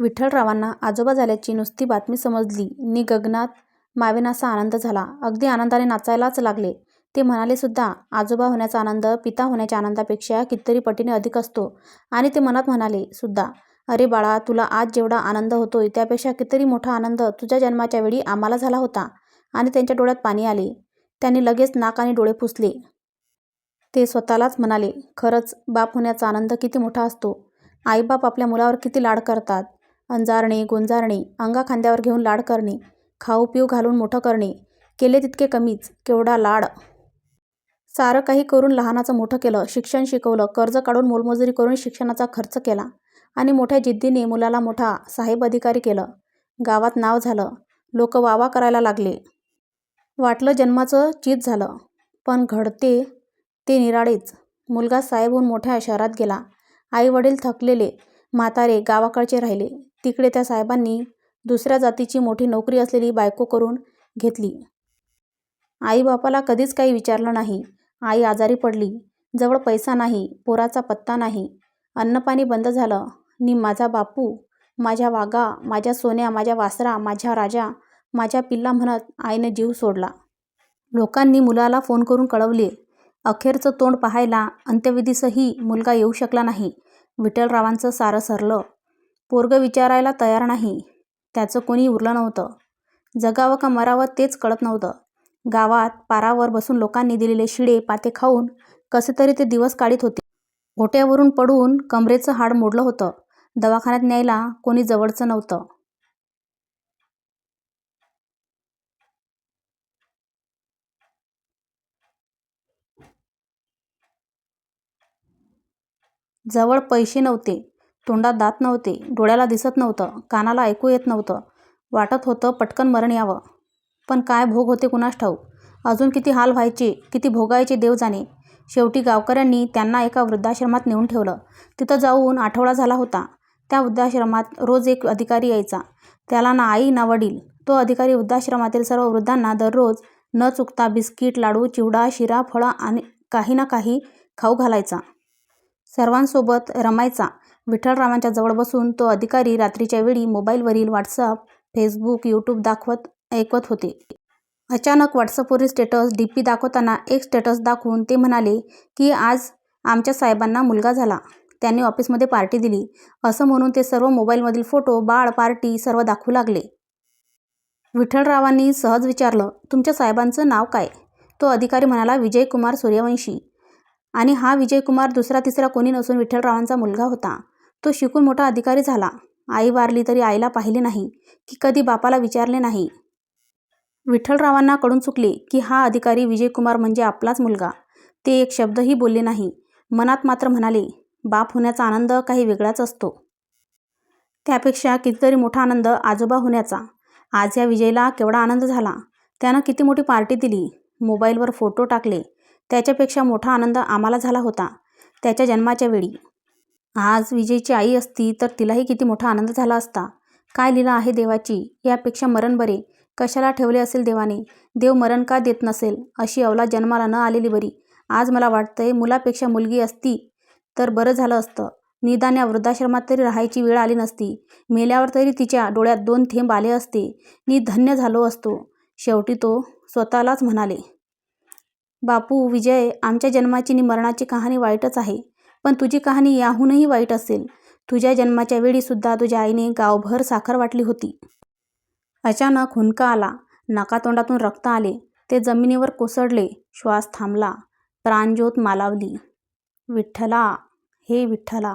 विठ्ठलरावांना आजोबा झाल्याची नुसती बातमी समजली नि गगनात मावेनासा आनंद झाला. अगदी आनंदाने नाचायलाच लागले. ते म्हणाले सुद्धा, आजोबा होण्याचा आनंद पिता होण्याच्या आनंदापेक्षा कितीतरी पटीने अधिक असतो. आणि ते मनात म्हणाले सुद्धा, अरे बाळा, तुला आज जेवढा आनंद होतोय त्यापेक्षा कितीतरी मोठा आनंद तुझ्या जन्माच्या वेळी आम्हाला झाला होता. आणि त्यांच्या डोळ्यात पाणी आले. त्यांनी लगेच नाक आणि डोळे पुसले. ते स्वतःलाच म्हणाले, खरंच बाप होण्याचा आनंद किती मोठा असतो. आईबाप आपल्या मुलावर किती लाड करतात. अंजारणे, गोंजारणे, अंगाखांद्यावर घेऊन लाड करणे, खाऊ पिऊ घालून मोठं करणे, केले तितके कमीच. केवढा लाड. सारं काही करून लहानाचं मोठं केलं. शिक्षण शिकवलं. कर्ज काढून मोलमजुरी करून शिक्षणाचा खर्च केला. आणि मोठ्या जिद्दीने मुलाला मोठा साहेब अधिकारी केलं. गावात नाव झालं. लोक वावा करायला लागले. वाटलं जन्माचं चीज झालं. पण घडते ते निराळेच. मुलगा साहेब होऊन मोठ्या शहरात गेला. आईवडील थकलेले म्हातारे गावाकडचे राहिले. तिकडे त्या साहेबांनी दुसऱ्या जातीची मोठी नोकरी असलेली बायको करून घेतली. आईबापाला कधीच काही विचारलं नाही. आई आजारी पडली. जवळ पैसा नाही. पोराचा पत्ता नाही. अन्नपाणी बंद झालं. नि माझा बापू, माझ्या वागा, माझ्या सोन्या, माझ्या वासरा, माझ्या राजा, माझ्या पिल्ला म्हणत आईनं जीव सोडला. लोकांनी मुलाला फोन करून कळवले. अखेरचं तोंड पाहायला अंत्यविधीसही मुलगा येऊ शकला नाही. विठ्ठलरावांचं सारं सरलं. पोरगं विचारायला तयार नाही. त्याचं कोणी उरलं नव्हतं. जगावं का मरावं तेच कळत नव्हतं. गावात पारावर बसून लोकांनी दिलेले शिडे पाते खाऊन कसेतरी ते दिवस काढीत होते. ओट्यावरून पडून कमरेचं हाड मोडलं होतं. दवाखान्यात न्यायला कोणी जवळचं नव्हतं. जवळ पैसे नव्हते. तोंडात दात नव्हते. डोळ्याला दिसत नव्हतं. कानाला ऐकू येत नव्हतं. वाटत होतं पटकन मरण यावं. पण काय भोग होते कुणास ठाऊक. अजून किती हाल व्हायचे, किती भोगायचे देव जाणे. शेवटी गावकऱ्यांनी त्यांना एका वृद्धाश्रमात नेऊन ठेवलं. तिथं जाऊन आठवडा झाला होता. त्या वृद्धाश्रमात रोज एक अधिकारी यायचा. त्याला ना आई ना वडील. तो अधिकारी वृद्धाश्रमातील सर्व वृद्धांना दररोज न चुकता बिस्किट लाडू, चिवडा, शिरा, फळं आणि काही ना काही खाऊ घालायचा. सर्वांसोबत रमायचा. विठ्ठलरावांच्या जवळ बसून तो अधिकारी रात्रीच्या वेळी मोबाईलवरील व्हॉट्सअप, फेसबुक, यूट्यूब दाखवत ऐकवत होते. अचानक व्हॉट्सअपवरील स्टेटस डी पी दाखवताना एक स्टेटस दाखवून ते म्हणाले की आज आमच्या साहेबांना मुलगा झाला. त्यांनी ऑफिसमध्ये पार्टी दिली. असं म्हणून ते सर्व मोबाईलमधील फोटो, बाळ, पार्टी सर्व दाखवू लागले. विठ्ठलरावांनी सहज विचारलं, तुमच्या साहेबांचं नाव काय? तो अधिकारी म्हणाला विजयकुमार सूर्यवंशी. आणि हा विजयकुमार दुसरा तिसरा कोणी नसून विठ्ठलरावांचा मुलगा होता. तो शिकून मोठा अधिकारी झाला. आई वारली तरी आईला पाहिले नाही की कधी बापाला विचारले नाही. विठ्ठलरावांना कळून चुकले की हा अधिकारी विजयकुमार म्हणजे आपलाच मुलगा. ते एक शब्दही बोलले नाही. मनात मात्र म्हणाले, बाप होण्याचा आनंद काही वेगळाच असतो. त्यापेक्षा कितीतरी मोठा आनंद आजोबा होण्याचा. आज या विजयला केवढा आनंद झाला. त्यानं किती मोठी पार्टी दिली. मोबाईलवर फोटो टाकले. त्याच्यापेक्षा मोठा आनंद आम्हाला झाला होता त्याच्या जन्माच्या वेळी. आज विजयची आई असती तर तिलाही किती मोठा आनंद झाला असता. काय लिहिलं आहे देवाची. यापेक्षा मरण बरे. कशाला ठेवले असेल देवाने. देव मरण का देत नसेल. अशी अवला जन्माला न आलेली बरी. आज मला वाटतंय मुलापेक्षा मुलगी असती तर बरं झालं असतं. निदान या वृद्धाश्रमात तरी राहायची वेळ आली नसती. मेल्यावर तरी तिच्या डोळ्यात दोन थेंब आले असते मी धन्य झालो असतो. शेवटी तो स्वतःलाच म्हणाले, बापू विजय, आमच्या जन्माची नि मरणाची कहाणी वाईटच आहे. पण तुझी कहाणी याहूनही वाईट असेल. तुझ्या जन्माच्या वेळीसुद्धा तुझ्या आईने गावभर साखर वाटली होती. अचानक हुंका आला. नाकातोंडातून रक्त आले. ते जमिनीवर कोसळले. श्वास थांबला. प्राणज्योत मालावली विठ्ठला, हे विठ्ठला.